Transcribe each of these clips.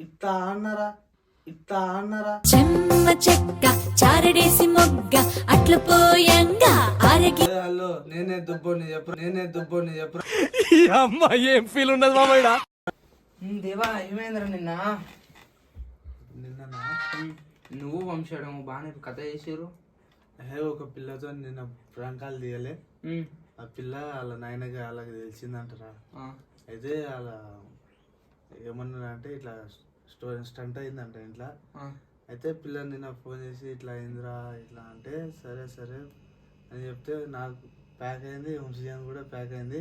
ఇట్లా అన్నారా? ఇట్లా అన్నారా? చెమ్మ చెక్క చారడేసి మొగ్గ అట్లు పోయంగా ఆరగి హలో నేనే దుబ్బోని చెప్పు నేనే దుబ్బోని చెప్పు అమ్మ ఏం ఫీల్ ఉండదు మామయ్య దేవా ఏమైందిరా నిన్న? నిన్న నువ్వు వంశాడు బాగానే కథ చేసారు హే ఒక పిల్లతో నిన్న ప్రాంకాలు తీయలే. ఆ పిల్ల వాళ్ళ నాయనకి వాళ్ళకి తెలిసిందంటరా. అయితే అలా ఏమన్నా అంటే ఇట్లా స్టోరీ స్టంట్ అయిందంట ఇంట్లో. అయితే పిల్ల నిన్న ఫోన్ చేసి ఇట్లా అయిందిరా ఇట్లా అంటే సరే సరే అని చెప్తే నాకు ప్యాక్ అయింది వంశీజన్ కూడా ప్యాక్ అయింది.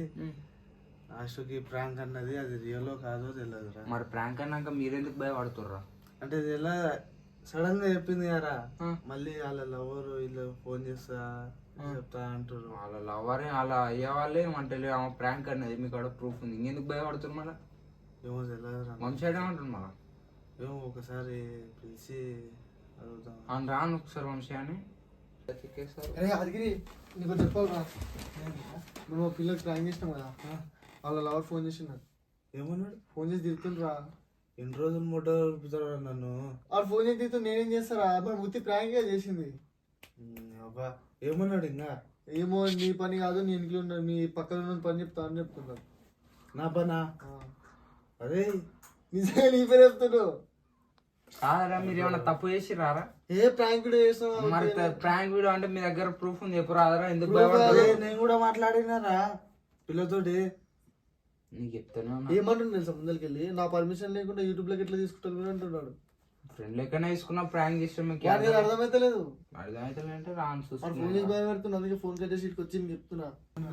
లాస్ట్కి ప్రాంక్ అన్నది అది రియలో కాదో తెలియదురా మరి ప్రాంక్ అన్నాక మీరెందుకు భయపడుతుర్రా? అంటే ఇది ఎలా సడన్గా చెప్పింది కదా మళ్ళీ వాళ్ళ లవర్ వీళ్ళు ఫోన్ చేస్తా చెప్తా అంటారు. వాళ్ళ లవర్ అలా అయ్యే వాళ్ళే అంటే ఆమె ప్రాంక్ అన్నది. మీకు కూడా ప్రూఫ్ ఉంది. ఇంకెందుకు భయపడుతున్నారు మళ్ళీ? ఏమో తెలియదురా వంశాడు ఏమంటుంది మళ్ళీ? ఏమో ఒకసారి పిలిచి అడుగుతాం అవును రాను ఒకసారి వంశీ అని. అరే అదిగిరి నీకు చెప్పాలరా. ఆ పిల్లకి ట్రైన్ చేసినాం కదా? వాళ్ళ లవర్ ఫోన్ చేసినాడు ఏమన్నాడు? ఫోన్ చేసి తిరుగుతుండ్రా ఎన్ని రోజులు మూటో నడుపుతారా నన్ను? వాళ్ళు ఫోన్ చేసి తిరుగుతూ నేనేం చేస్తారా? మరి ముత్తి ప్రాంక్గా చేసింది. అబ్బా. ఏమన్నాడు ఇంకా? ఏమో నీ పని కాదు నీ ఇంట్లో ఉన్న మీ పక్కన ఉన్న పని చెప్తా అని చెప్తున్నారు నా పనా. అరే. నిజంగా నీ పేరు చెప్తున్నావు కాదరా మీరు ఏమైనా తప్పు చేసి రారా ఏ ప్రాంక్ కూడా చేసినావు మరి ప్రాంక్ వీడియో అంటే మీ దగ్గర ప్రూఫ్ ఉంది ఎప్పుడు రాదరా ఎందుకు భయపడతారు నేను కూడా మాట్లాడినారా? పిల్లతోటి? నీకు చెప్తాను ఏమంటుంది తెలుసా ముందరికి వెళ్ళి నా పర్మిషన్ లేకుండా యూట్యూబ్లోకి ఎట్లా తీసుకుంటారు మీరు అంటున్నాడు. ఫ్రెండ్ లెక్కనే తీసుకున్న ప్రాంక్ చేస్తే మీకు వాడికి అది అర్థమైతలేదు అర్థమైతే అంటే రాను ఫోన్ చేసి భయపెడుతున్నా అందుకే ఫోన్ కట్ చేసి ఇక్కడికి వచ్చి నీకు చెప్తున్నా.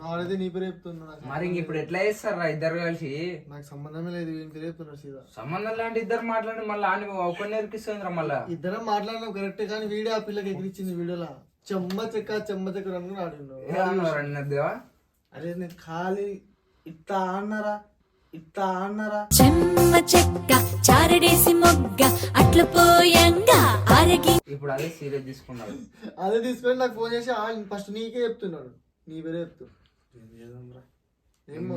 వాడైతే నీ పేరు చెప్తున్నా మరి ఇప్పుడు ఎట్లా చేస్తారా ఇద్దరు కలిసి? నాకు సంబంధమే లేదు వీని పేరు చెప్తున్నారు సీదా. సంబంధం లాంటి ఇద్దరు మాట్లాడి మళ్ళీ ఆని ఒకరిని ఎరికిస్తుంది మళ్ళా. ఇద్దరం మాట్లాడినాం కరెక్ట్ కానీ వీడియో ఆ పిల్లకి ఎగిరిచ్చింది వీడియోలో. చెమ్మ చెక్క చెమ్మ చెక్క అనుకుని ఆడినావు అరే నేను ఖాళీ ఇట్లా అన్నారా ఇట్లా అన్నారా? చెమ్మ చెక్క చారడేసి మొగ్గ అట్లు పోయంగా ఆరగి ఇప్పుడు అదే సీరియస్ తీసుకున్నారు. అదే తీసుకొని నాకు ఫోన్ చేసి ఫస్ట్ నీకే చెప్తున్నాడు. నీ పేరే చెప్తూ ఏం చేద్దాంరా? ఏమో?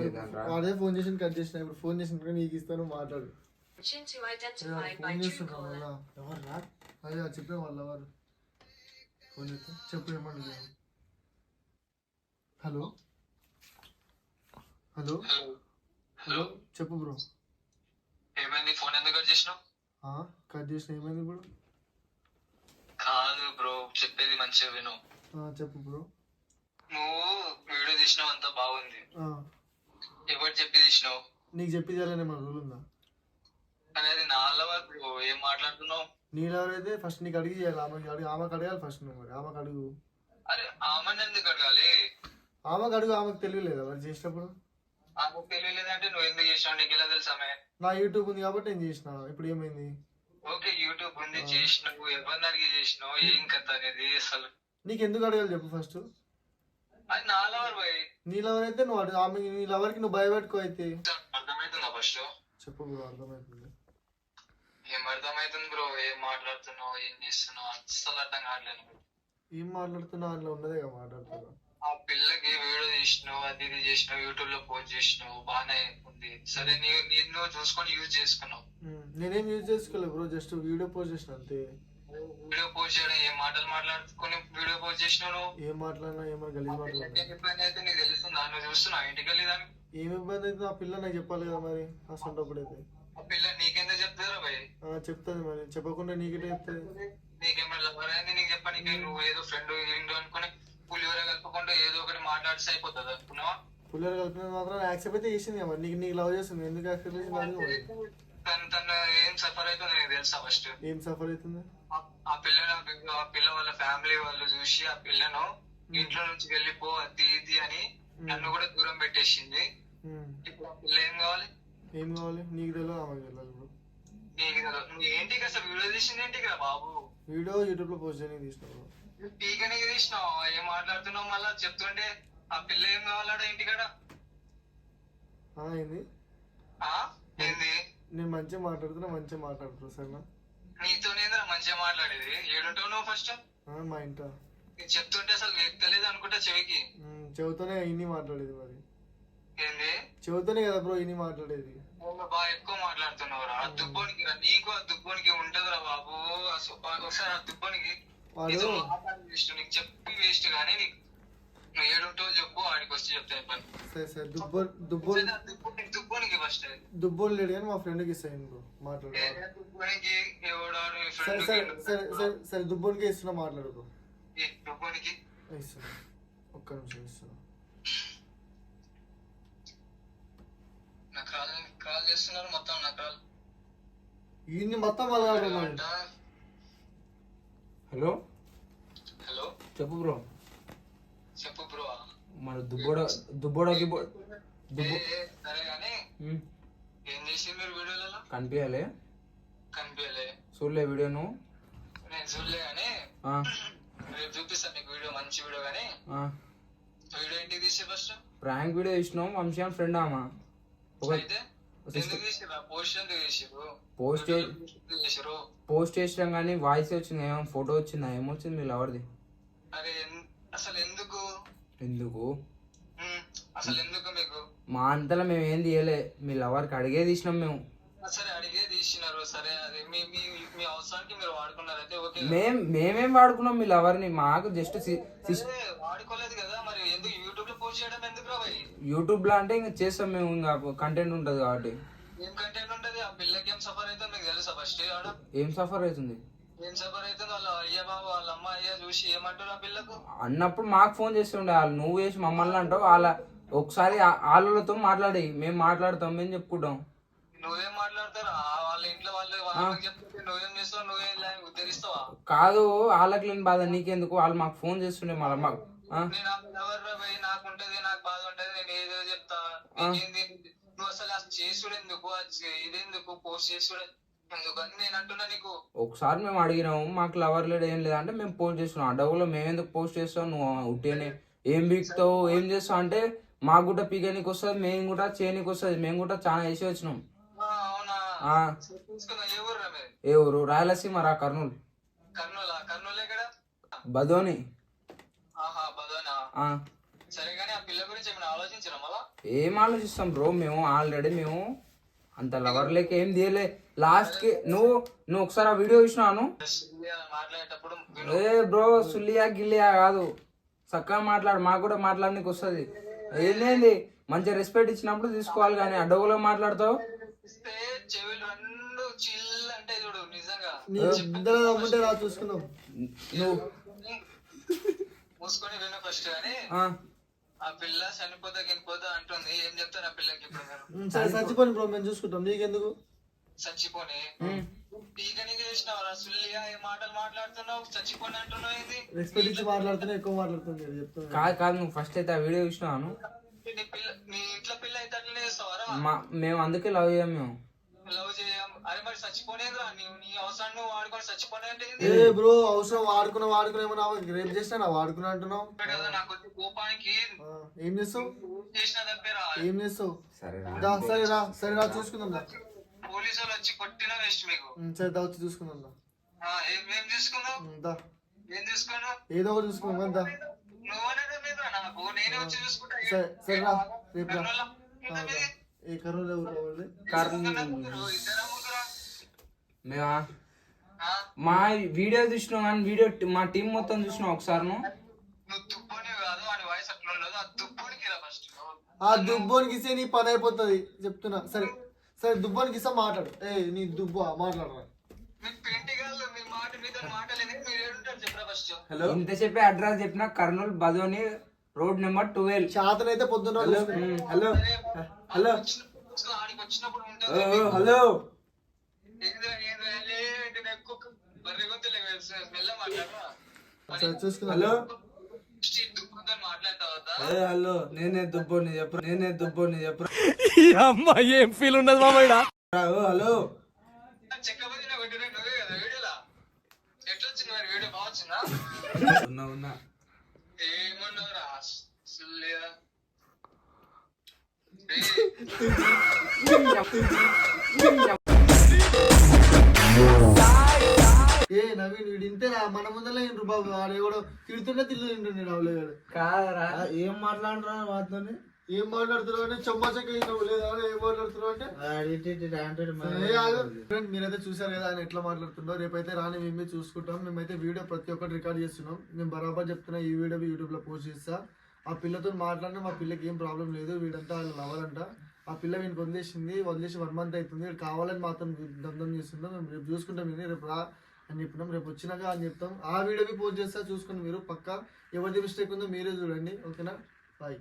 వాడే ఫోన్ చేసి కట్ చేసిన ఇప్పుడు ఫోన్ చేసిన నీకు ఇస్తాను మాట్లాడు. ఫోన్ మళ్ళా? ఎవర్రా? అదే అది చెప్పే వాళ్ళ వారు ఫోన్ చేస్తే చెప్పు ఏమంటుంది హలో? హలో. హలో? చెప్పు బ్రో. ఏమైంది? ఫోన్ ఎందుకు కట్ చేసినావు? కట్ చేసిన ఏమైంది ఇప్పుడు కాదు బ్రో చెప్పేది మంచిగా విను. ఆ, చెప్పు బ్రో. నువ్వు వీడియో తీసినావు అంతా బాగుంది. ఎవరు చెప్పి తీసినావు? నీకు చెప్పి చేయాలని మన రూల్ ఉందా? అనేది నా అలవాటు బ్రో. ఏం మాట్లాడుతున్నావు? నీళ్ళు ఎవరైతే ఫస్ట్ నీకు అడిగి చేయాలి. ఆమెకి అడిగి ఆమెకు అడగాలి ఫస్ట్ నువ్వు మరి. ఆమెకు అడుగు. అరే ఆమెను ఎందుకు అడగాలి? ఆమెకు అడుగు ఆమెకు తెలియలేదా మరి చేసినప్పుడు ఆమెకు తెలియలేదంటే నువ్వు ఎందుకు చేసినావు? నీకు ఎలా తెలుసామే నా యూట్యూబ్ ఉంది కాబట్టి నేను చేసిన. ఇప్పుడు ఏమైంది? ఓకే యూట్యూబ్ ఉంది చేసినావు. ఎవరిని అడిగి చేసినావు? ఏం కథ అనేది అసలు? నీకు ఎందుకు అడగాలి చెప్పు ఫస్ట్ అది నా లవర్ బాయ్ నీ లవర్ అయితే నువ్వు అడుగు. ఆమె నీ లవర్కి నువ్వు భయపెట్టుకో అయితే. అర్థమవుతుందా ఫస్ట్ చెప్పు బ్రో అర్థమవుతుంది ఏం అర్థమవుతుంది బ్రో ఏం మాట్లాడుతున్నావు? ఏం చేస్తున్నావు? అస్సలు అర్థం కావట్లేదు. ఏం మాట్లాడుతున్నా అందులో ఉన్నదే కదా మాట్లాడుతున్నా. ఆ పిల్లకి వీడియో చేసినావు అది ఇది చేసినావు యూట్యూబ్లో పోస్ట్ చేసినావు బాగానే ఉంది. సరే నీ నీ నువ్వు చూసుకొని యూజ్ చేసుకున్నావు. నేనేం యూజ్ చేసుకోలేదు బ్రో జస్ట్ వీడియో పోస్ట్ చేసిన అంతే. వీడియో పోస్ట్ చేయడం ఏం మాటలు మాట్లాడుకొని వీడియో పోస్ట్ చేసినావు ఏం మాట్లాడినా ఏమైనా గలీజ్ మాట్లాడినా ఇబ్బంది అయితే నీకు తెలుస్తుందా? నువ్వు చూస్తున్నావు ఇంటికి వెళ్ళేదాన్ని ఏం ఇబ్బంది అయితే ఆ పిల్ల నాకు చెప్పాలి కదా మరి అసంటప్పుడైతే ఆ పిల్ల నీకెందుకు చెప్తారా భయ్? ఆ, చెప్తుంది మరి. చెప్పకుండా నీకే చెప్తుంది? నీకేమైనా లవర్ అయింది నీకు చెప్పడానికి? నువ్వు ఏదో ఫ్రెండ్ అనుకుని పులిహోర కలుపుకుంటూ ఏదో ఒకటి మాట్లాడితే అయిపోతుంది అనుకున్నావా? పుల్లలు కలిపినది మాత్రం యాక్సెప్ట్ అయితే చేసింది మరి. నీకు నీకు లవ్ చేస్తుంది. ఎందుకు యాక్సెప్ట్ చేసింది? తను తను ఏం సఫర్ అవుతుంది నీకు తెలుసా ఫస్ట్ ఏం సఫర్ అవుతుంది? ఆ పిల్లను ఆ పిల్ల వాళ్ళ ఫ్యామిలీ వాళ్ళు చూసి ఆ పిల్లను ఇంట్లో నుంచి వెళ్ళిపో అది ఇది అని నన్ను కూడా దూరం పెట్టేసింది. ఇప్పుడు ఆ పిల్ల ఏం కావాలి? ఏం కావాలి? నీకు తెలియదు ఆమెకు తెలియదు నీకు తెలియదు. నువ్వు ఏంటి అసలు వీడియో తీసింది ఏంటి కదా బాబు? వీడియో యూట్యూబ్లో పోస్ట్ చేయడానికి తీసిన పీకనికి తీసినావు ఏం మాట్లాడుతున్నావు మళ్ళా? చెప్తుంటే ఆ పిల్ల ఏం కావాలడా ఇంటికాడ? ఏంది? ఆ ఏంది? నేను మంచిగా మాట్లాడుతున్నా మంచిగా మాట్లాడుతున్నా సరేనా? నీతోనేంద్రా మంచిగా మాట్లాడేది? ఏడుంటావు నువ్వు ఫస్ట్ మా ఇంట. చెప్తుంటే అసలు తెలియదు అనుకుంటా చెవికి. ఉమ్, చెబుతూనే ఇన్ని మాట్లాడేది మరి. ఏంది? చెబుతానే కదా బ్రో ఇని మాట్లాడేది. బాగా ఎక్కువ మాట్లాడుతున్నావురా. ఆ దుబ్బోనికి రా నీకు ఆ దుబ్బోనికి ఉంటదిరా బాబు. అసలు ఒకసారి ఆ దుబ్బోనికి వాడు- నీకు చెప్పి వేస్ట్ కానీ నీకు నువ్వు ఏడుంటావో చెప్పు ఆడికి వస్తే చెప్తాను పని సరే సరే దుబ్బోల్ దుబ్బోల్ ఆ దుబ్బోనికి ఫస్ట్ దుబ్బోలు లేడు కానీ మా ఫ్రెండ్కి ఇస్తాను బ్రో మాట్లాడు. దుబ్బోనికి ఎవడాడు సరే ఫ్రెండ్ సరే సరే సరే సరే దుబ్బోనికి ఇస్తున్నా మాట్లాడు బ్రో దుబ్బోనికి ఇస్తున్నా. ఒక్క నిమిషం ఇస్తున్నా. నాకు కాల్ కాల్ చేస్తున్నారు మొత్తం నాకు కాల్ ఇన్ని మొత్తం అంట హలో? హలో? చెప్పు బ్రో. చెప్పు బ్రో. మరి దుబ్బోడ దుబ్బోడ గిబ్బో దుబ్బో సరే కానీ ఏం చేసి మీరు వీడియోలలో? కనిపించాలి కనిపించలే చూడలే వీడియో నువ్వు. నేను చూడలే కానీ ఆ, రేపు చూపిస్తాను మీకు వీడియో మంచి వీడియో కానీ ఆ. వీడియో ఇంటికి తీసే ఫస్ట్? ప్రాంక్ వీడియో ఇచ్చినాం వంశీ ఫ్రెండ్ ఆమా. ఒక పోస్ట్ పోస్ట్ చేసినాం కానీ వాయిస్ వచ్చింది ఏమో ఫోటో వచ్చిందా ఏమొచ్చింది మీ లవర్ది? అసలు ఎందుకు? ఎందుకు? అసలు ఎందుకు మీకు? మా అంతలో మేము ఏం తీయలే మీ లవర్కి అడిగే తీసినాం మేము. సరే అడిగే తీసినారు సరే అది మీ మీ మీ అవసరానికి మీరు వాడుకున్నారు అయితే ఓకే మేం మేమేం వాడుకున్నాం మీ లవర్ని మాకు జస్ట్ వాడుకోలేదు రా భయ్ యూట్యూబ్లో అంటే ఇంకా చేస్తాం మేము ఇంకా కంటెంట్ ఉంటుంది కాబట్టి. ఏం కంటెంట్ ఉంటది? ఆ పిల్లకి ఏం సఫర్ అయితే మీకు తెలుసా ఫస్ట్ ఆడ ఏం సఫర్ అవుతుంది? ఏం సఫర్ అయితే వాళ్ళ అయ్య బాబు వాళ్ళ అమ్మ అయ్య చూసి ఏమంటారు ఆ పిల్లకు? అన్నప్పుడు మాకు ఫోన్ చేస్తుండే వాళ్ళు నువ్వు చేసి మమ్మల్ని అంటావు వాళ్ళ ఒకసారి వాళ్ళతో మాట్లాడి మేము మాట్లాడతాం మేము చెప్పుకుంటాం. నువ్వేం మాట్లాడతారు? వాళ్ళ ఇంట్లో వాళ్ళు వాళ్ళకి చెప్తే నువ్వేం చేస్తావు? నువ్వేం ఉద్ధరిస్తావా కాదు వాళ్ళకి లేని బాధ నీకెందుకు? వాళ్ళు మాకు ఫోన్ చేస్తుండే మళ్ళీ మాకు నాకు బాధ ఉంటది నేను ఏదో చెప్తా. నీకేంది నువ్వు అసలు అసలు చేసుడు ఎందుకు? ఇదెందుకు? పోస్ట్ ఒకసారి మేము అడిగినాము మాకు లవర్ లేడు ఏం లేదంటే మేము పోస్ట్ చేస్తున్నాం. ఆ డబ్బులో మేము ఎందుకు పోస్ట్ చేస్తాం? నువ్వు ఉట్టినే ఏం బీక్తావు? ఏం చేస్తావు? అంటే మాకు కూడా పీకనీకి వస్తుంది మేము కూడా చేయనీకి వస్తుంది మేము కూడా చాలా వేసి వచ్చినాం. ఏ ఊరు రాయలసీమ రా కర్నూలు. బదోని. సరే కానీ ఆ పిల్ల గురించి ఏమైనా ఆలోచించరా మళ్ళా? ఏం ఆలోచిస్తాం బ్రో మేము ఆల్రెడీ మేము అంత లవర్ లేక ఏం తీయలే. లాస్ట్కి నువ్వు నువ్వు ఒకసారి ఆ వీడియో చూసినాను. మాట్లాడేటప్పుడు. ఏ బ్రో సుల్లియా గిల్లియా కాదు. చక్కగా మాట్లాడు మాకు కూడా మాట్లాడడానికి వస్తుంది. ఏందేంది? మంచి రెస్పెక్ట్ ఇచ్చినప్పుడు తీసుకోవాలి కానీ అడ్డగోలో మాట్లాడతావు? ఇస్తే చెవులు రెండు చిల్ అంటే చూడు నిజంగా నీ ఇద్దరు దమ్ముంటే రా చూసుకుందాం నువ్వు మూసుకొని విను ఫస్ట్ కానీ ఆ, పిల్ల చనిపోతా గినిపోతా అంటుంది. ఏం చెప్తాను ఆ పిల్లకి ఇప్పుడు మీరు? ఉమ్, సరే చచ్చిపోయి బ్రో మేము చూసుకుంటాం. నీకెందుకు? చచ్చిపోని. ఉమ్. పీకనికి చేసినావు సుల్లిగా ఏ మాటలు మాట్లాడుతున్నావు? చచ్చిపోని అంటున్నావు ఏంది? రెస్పెక్ట్ ఇచ్చి మాట్లాడుతూనే ఎక్కువ మాట్లాడుతుంది నేను చెప్తున్నా. కాదు కాదు నువ్వు ఫస్ట్ అయితే ఆ వీడియో చూసినాను నీ పిల్ల నీ ఇంట్లో పిల్ల అయితే అట్లనే చేస్తావారా మా మేము అందుకే లవ్ చేయం మేము. లవ్ చేయం. అరే మరి చచ్చిపోనేదిరా నీ నీ అవసరం నువ్వు వాడుకొని చచ్చిపోనే ఏ బ్రో అవసరం వాడుకున్నా వాడుకున్నా ఏమన్నా రేపు చేసినా వాడుకున్నా అంటున్నావు. కదా నాకు వచ్చే కోపానికి ఏం? చేస్తావు? చేసిన తప్పేరా. ఏం చేస్తావు? సరే రా. సరే రా చూసుకుందాం. పోలీసు వాళ్ళు వచ్చి కొట్టినా వేస్ట్ మీకు. సరే దా వచ్చి చూసుకుందాం ఏం ఏం ఉమ్, దా. ఏం తీసుకున్నావు ఏదో ఒకటి చూసుకుందాం దా. నాకు. నేనే వచ్చి చూసుకుంటా. సరే సరే రా రేపు రా. ఏ కర్నూలు ఎవరు ముగ్గురా మేమా మా వీడియో చూసినావు కానీ వీడియో మా టీం మొత్తం చూసినావు ఒకసారి ఆ దుబ్బోనికి ఇస్తే నీ పని అయిపోతుంది. చెప్తున్నా. సరే. సరే దుబ్బోనికి ఇస్తా మాట్లాడు. ఏ నీ దుబ్బు మాట్లాడరా హలో? ఇంత చెప్పి అడ్రస్ చెప్పిన కర్నూలు బదోని రోడ్ నెంబర్ ట్వెల్వ్. శాతనైతే పొద్దున్న హలో. హలో? హలో వచ్చినప్పుడు ఆడికి వచ్చినప్పుడు ఓ, ఉంటుంది ఓ, హలో ఏంద్రా ఏంద్రా ఏంటి నాకు కుక్క బర్రె గొంతులే మెల్ల మాట్లాడరా సరే చూసుకుందాం హలో? హలో నేనే దుబ్బోని చెప్పు నేనే దుబ్బోని చెప్పు ఈ అమ్మ ఏం ఫీల్ ఉండదు మామయ్య ఓ హలో. నా ఉన్నా ఉన్నా. ఏమన్నారా ఏ నవీన్ వీడు ఇంతేనా మన ముందర ఇంటు బాబు. వాడు ఎవడో తింటుండే రావులే గాడు కాదరా. ఏం మాట్లాడరా వాటితోని ఏం మాట్లాడుతున్నావు అంటే చెమ్మచక్క లేదా. ఏం మాట్లాడుతున్నావు అంటే. ఫ్రెండ్ మీరైతే చూసారు కదా ఆయన ఎట్లా మాట్లాడుతుండో రేపైతే రాని మేము చూసుకుంటాం. మేమైతే వీడియో ప్రతి ఒక్కటి రికార్డ్ చేస్తున్నాం. నేను బరాబర్ చెప్తున్నా ఈ వీడియో యూట్యూబ్లో పోస్ట్ చేస్తా. ఆ పిల్లతో మాట్లాడినా మా పిల్లకి ఏం ప్రాబ్లం లేదు. వీడంతా ఆయన లవర్ అంట. ఆ పిల్ల వీనికి వదిలేసింది. వదిలేసి వన్ మంత్ అవుతుంది. కావాలని మాత్రం దందం చేస్తుందో మేము రేపు చూసుకుంటాం. రేపు రా. అని చెప్పినాం. రేపు వచ్చినాక అని చెప్తాం. ఆ వీడియో పోస్ట్ చేస్తా చూసుకుని మీరు పక్కా ఎవరిది మిస్టేక్ ఉందో మీరే చూడండి. ఓకేనా బాయ్